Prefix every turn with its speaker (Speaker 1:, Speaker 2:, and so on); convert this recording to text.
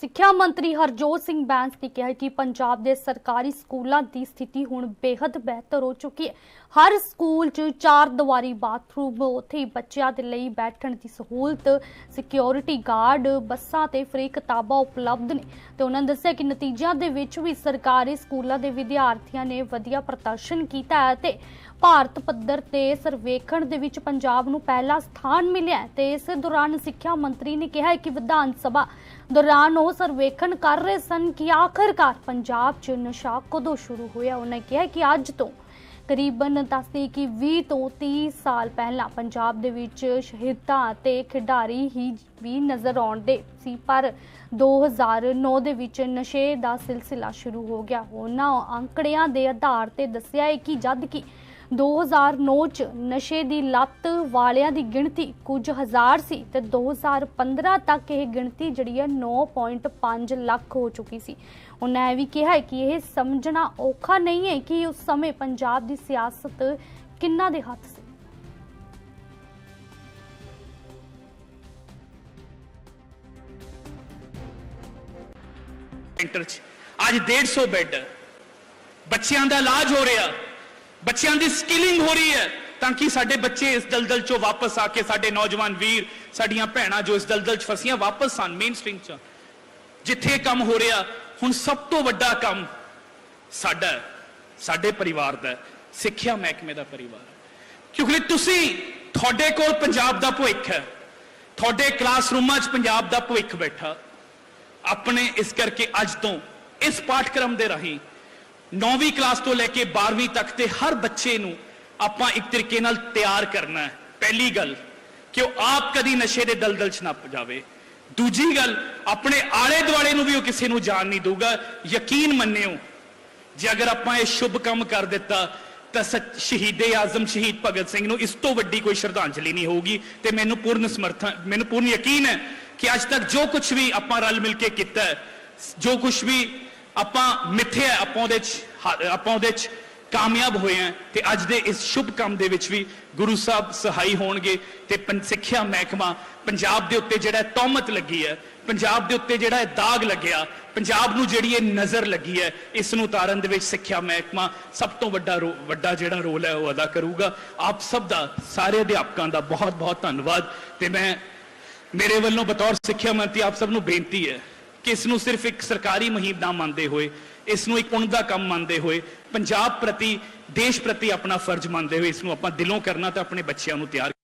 Speaker 1: ਸਿੱਖਿਆ ਮੰਤਰੀ ਹਰਜੋਤ ਸਿੰਘ ਬੈਂਸ ਨੇ ਕਿਹਾ ਕਿ ਪੰਜਾਬ ਦੇ ਸਰਕਾਰੀ ਸਕੂਲਾਂ ਦੀ ਸਥਿਤੀ ਹੁਣ ਬੇहद ਬਿਹਤਰ ਹੋ ਚੁੱਕੀ ਹੈ। ਹਰ ਸਕੂਲ 'ਚ ਚਾਰ ਦੀਵਾਰੀ ਬਾਥਰੂਮ, ਉੱਥੇ ਹੀ ਬੱਚਿਆਂ ਦੇ ਲਈ ਬੈਠਣ ਦੀ ਸਹੂਲਤ ਸਿਕਿਉਰਿਟੀ ਗਾਰਡ ਬੱਸਾਂ ਤੇ ਫ੍ਰੀ ਕਿਤਾਬਾਂ ਉਪਲਬਧ ਨੇ। ਤੇ ਉਹਨਾਂ ਨੇ ਦੱਸਿਆ ਕਿ ਨਤੀਜਿਆਂ ਦੇ ਵਿੱਚ ਵੀ ਸਰਕਾਰੀ ਸਕੂਲਾਂ ਦੇ ਵਿਦਿਆਰਥੀਆਂ ਨੇ ਵਧੀਆ ਪ੍ਰਦਰਸ਼ਨ ਕੀਤਾ ਹੈ ਤੇ ਭਾਰਤ ਪੱਧਰ ਤੇ ਸਰਵੇਖਣ ਦੇ ਵਿੱਚ ਪੰਜਾਬ ਨੂੰ ਪਹਿਲਾ ਸਥਾਨ ਮਿਲਿਆ ਹੈ ਤੇ ਇਸ ਦੌਰਾਨ ਸਿੱਖਿਆ ਮੰਤਰੀ ਨੇ ਕਿਹਾ ਕਿ ਵਿਧਾਨ ਸਭਾ ਦੌਰਾਨ ਉਹ ਸਰਵੇਖਣ ਕਰ ਰਹੇ ਸਨ ਕਿ ਆਖਰਕਾਰ ਪੰਜਾਬ 'ਚ ਨਸ਼ਾ ਕਦੋਂ ਸ਼ੁਰੂ ਹੋਇਆ? ਉਹਨਾਂ ਕਿਹਾ ਕਿ ਅੱਜ ਤੋਂ ਕਰੀਬਨ ਦੱਸਦੇ ਕਿ 20 ਤੋਂ 30 ਸਾਲ ਪਹਿਲਾਂ ਪੰਜਾਬ ਦੇ ਵਿੱਚ ਸ਼ਹੀਦਾਂ ਅਤੇ ਖਿਡਾਰੀ ਹੀ ਵੀ ਨਜ਼ਰ ਆਉਂਦੇ ਸੀ, ਪਰ 2009 ਦੇ ਵਿੱਚ ਨਸ਼ੇ ਦਾ ਸਿਲਸਿਲਾ ਸ਼ੁਰੂ ਹੋ ਗਿਆ। ਉਹਨਾਂ ਅੰਕੜਿਆਂ ਦੇ ਆਧਾਰ ਤੇ ਦੱਸਿਆ ਹੈ ਕਿ ਜਦ ਕਿ 2009 ਚ ਨਸ਼ੇ ਦੀ ਲੱਤ ਵਾਲਿਆਂ ਦੀ ਗਿਣਤੀ ਕੁਝ ਹਜ਼ਾਰ ਸੀ ਤੇ 2015 ਤੱਕ ਇਹ ਗਿਣਤੀ ਜਿਹੜੀ ਹੈ 9.5 ਲੱਖ ਹੋ ਚੁੱਕੀ ਸੀ। ਉਹਨਾਂ ਇਹ ਵੀ ਕਿਹਾ ਕਿ ਇਹ ਸਮਝਣਾ ਔਖਾ ਨਹੀਂ ਹੈ ਕਿ ਉਸ ਸਮੇਂ ਪੰਜਾਬ ਦੀ ਸਿਆਸਤ ਕਿੰਨਾ ਦੇ ਹੱਥ ਸੀ।
Speaker 2: ਸੈਂਟਰ 'ਚ। ਅੱਜ 150 ਬੈੱਡ ਬੱਚਿਆਂ ਦਾ ਇਲਾਜ ਹੋ ਰਿਹਾ। ਬੱਚਿਆਂ ਦੀ ਸਕਿਲਿੰਗ ਹੋ ਰਹੀ ਹੈ, ਤਾਂ ਕਿ ਸਾਡੇ ਬੱਚੇ ਇਸ ਦਲਦਲ 'ਚੋਂ ਵਾਪਸ ਆ ਕੇ ਸਾਡੇ ਨੌਜਵਾਨ ਵੀਰ, ਸਾਡੀਆਂ ਭੈਣਾਂ ਜੋ ਇਸ ਦਲਦਲ 'ਚ ਫਸੀਆਂ ਵਾਪਸ ਆਣ ਮੇਨ ਸਟ੍ਰੀਮ 'ਚ ਜਿੱਥੇ ਇਹ ਕੰਮ ਹੋ ਰਿਹਾ, ਹੁਣ ਸਭ ਤੋਂ ਵੱਡਾ ਕੰਮ ਸਾਡਾ ਸਾਡੇ ਪਰਿਵਾਰ ਦਾ ਸਿੱਖਿਆ ਮਹਿਕਮੇ ਦਾ ਪਰਿਵਾਰ ਹੈ। ਕਿਉਂਕਿ ਤੁਸੀਂ ਤੁਹਾਡੇ ਕੋਲ ਪੰਜਾਬ ਦਾ ਭਵਿੱਖ ਹੈ, ਤੁਹਾਡੇ ਕਲਾਸਰੂਮਾਂ 'ਚ ਪੰਜਾਬ ਦਾ ਭਵਿੱਖ ਬੈਠਾ, ਆਪਣੇ ਇਸ ਕਰਕੇ ਅੱਜ ਤੋਂ ਇਸ ਪਾਠਕ੍ਰਮ ਦੇ ਰਾਹੀਂ 9ਵੀਂ ਕਲਾਸ ਤੋਂ ਲੈ ਕੇ 12ਵੀਂ ਤੱਕ ਤੇ ਹਰ ਬੱਚੇ ਨੂੰ ਆਪਾਂ ਇੱਕ ਤਰੀਕੇ ਨਾਲ ਤਿਆਰ ਕਰਨਾ ਹੈ। ਪਹਿਲੀ ਗੱਲ ਕਿ ਉਹ ਆਪ ਕਦੀ ਨਸ਼ੇ ਦੇ ਦਲਦਲ 'ਚ ਨਾ ਜਾਵੇ। ਦੂਜੀ ਗੱਲ, ਆਪਣੇ ਆਲੇ ਦੁਆਲੇ ਨੂੰ ਵੀ ਉਹ ਕਿਸੇ ਨੂੰ ਜਾਣ ਨਹੀਂ ਦਊਗਾ। ਯਕੀਨ ਮੰਨਿਓ, ਜੇ ਅਗਰ ਆਪਾਂ ਇਹ ਸ਼ੁਭ ਕੰਮ ਕਰ ਦਿੱਤਾ, ਤਾਂ ਸੱਚ- ਸ਼ਹੀਦੇ ਆਜ਼ਮ ਸ਼ਹੀਦ ਭਗਤ ਸਿੰਘ ਨੂੰ ਇਸ ਤੋਂ ਵੱਡੀ ਕੋਈ ਸ਼ਰਧਾਂਜਲੀ ਨਹੀਂ ਹੋਊਗੀ ਤੇ ਮੈਨੂੰ ਪੂਰਨ ਸਮਰਥਨ ਮੈਨੂੰ ਪੂਰਨ ਯਕੀਨ ਹੈ ਕਿ ਅੱਜ ਤੱਕ ਜੋ ਕੁਝ ਵੀ ਆਪਾਂ ਰਲ ਮਿਲ ਕੇ ਕੀਤਾ ਜੋ ਕੁਝ ਵੀ ਆਪਾਂ ਮਿੱਥੇ ਆਪਾਂ ਉਹਦੇ ਚ, ਹਾ- ਆਪਾਂ ਉਹਦੇ ਚ ਕਾਮਯਾਬ ਹੋਏ ਹਾਂ ਤੇ ਅੱਜ ਦੇ ਇਸ ਸ਼ੁਭ ਕੰਮ ਦੇ ਵਿੱਚ ਵੀ ਗੁਰੂ ਸਾਹਿਬ ਸਹਾਈ ਹੋਣਗੇ ਤੇ ਪੰ- ਸਿੱਖਿਆ ਮਹਿਕਮਾ ਪੰਜਾਬ ਦੇ ਉੱਤੇ ਜਿਹੜਾ ਤੌਮਤ ਲੱਗੀ ਹੈ, ਪੰਜਾਬ ਦੇ ਉੱਤੇ ਜਿਹੜਾ ਇਹ ਦਾਗ ਲੱਗਿਆ, ਪੰਜਾਬ ਨੂੰ ਜਿਹੜੀ ਇਹ ਨਜ਼ਰ ਲੱਗੀ ਹੈ, ਇਸ ਨੂੰ ਉਤਾਰਨ ਦੇ ਵਿੱਚ ਸਿੱਖਿਆ ਮਹਿਕਮਾ ਸਭ ਤੋਂ ਵੱਡਾ ਰੋ- ਵੱਡਾ ਜਿਹੜਾ ਰੋਲ ਹੈ ਉਹ ਅਦਾ ਕਰੂਗਾ। ਆਪ ਸਭ ਦਾ, ਸਾਰੇ ਅਧਿਆਪਕਾਂ ਦਾ ਬਹੁਤ ਬਹੁਤ ਧੰਨਵਾਦ ਤੇ ਮੈਂ ਮੇਰੇ ਵੱਲੋਂ ਬਤੌਰ ਸਿੱਖਿਆ ਮੰਤਰੀ ਆਪ ਸਭ ਨੂੰ ਬੇਨਤੀ ਹੈ ਕਿ ਨੂੰ ਸਿਰਫ ਇੱਕ ਸਰਕਾਰੀ ਮੁਹਿੰਮ ਨਾ ਮੰਨਦੇ ਹੋਏ ਇਸ ਨੂੰ ਇੱਕ ਪੁੰਨ ਦਾ ਕੰਮ ਮੰਨਦੇ ਹੋਏ, ਪੰਜਾਬ ਪ੍ਰਤੀ, ਦੇਸ਼ ਪ੍ਰਤੀ ਆਪਣਾ ਫਰਜ਼ ਮੰਨਦੇ ਹੋਏ ਇਸ ਨੂੰ ਆਪਾਂ ਦਿਲੋਂ ਕਰਨਾ ਤਾਂ ਆਪਣੇ ਬੱਚਿਆਂ ਨੂੰ ਤਿਆਰ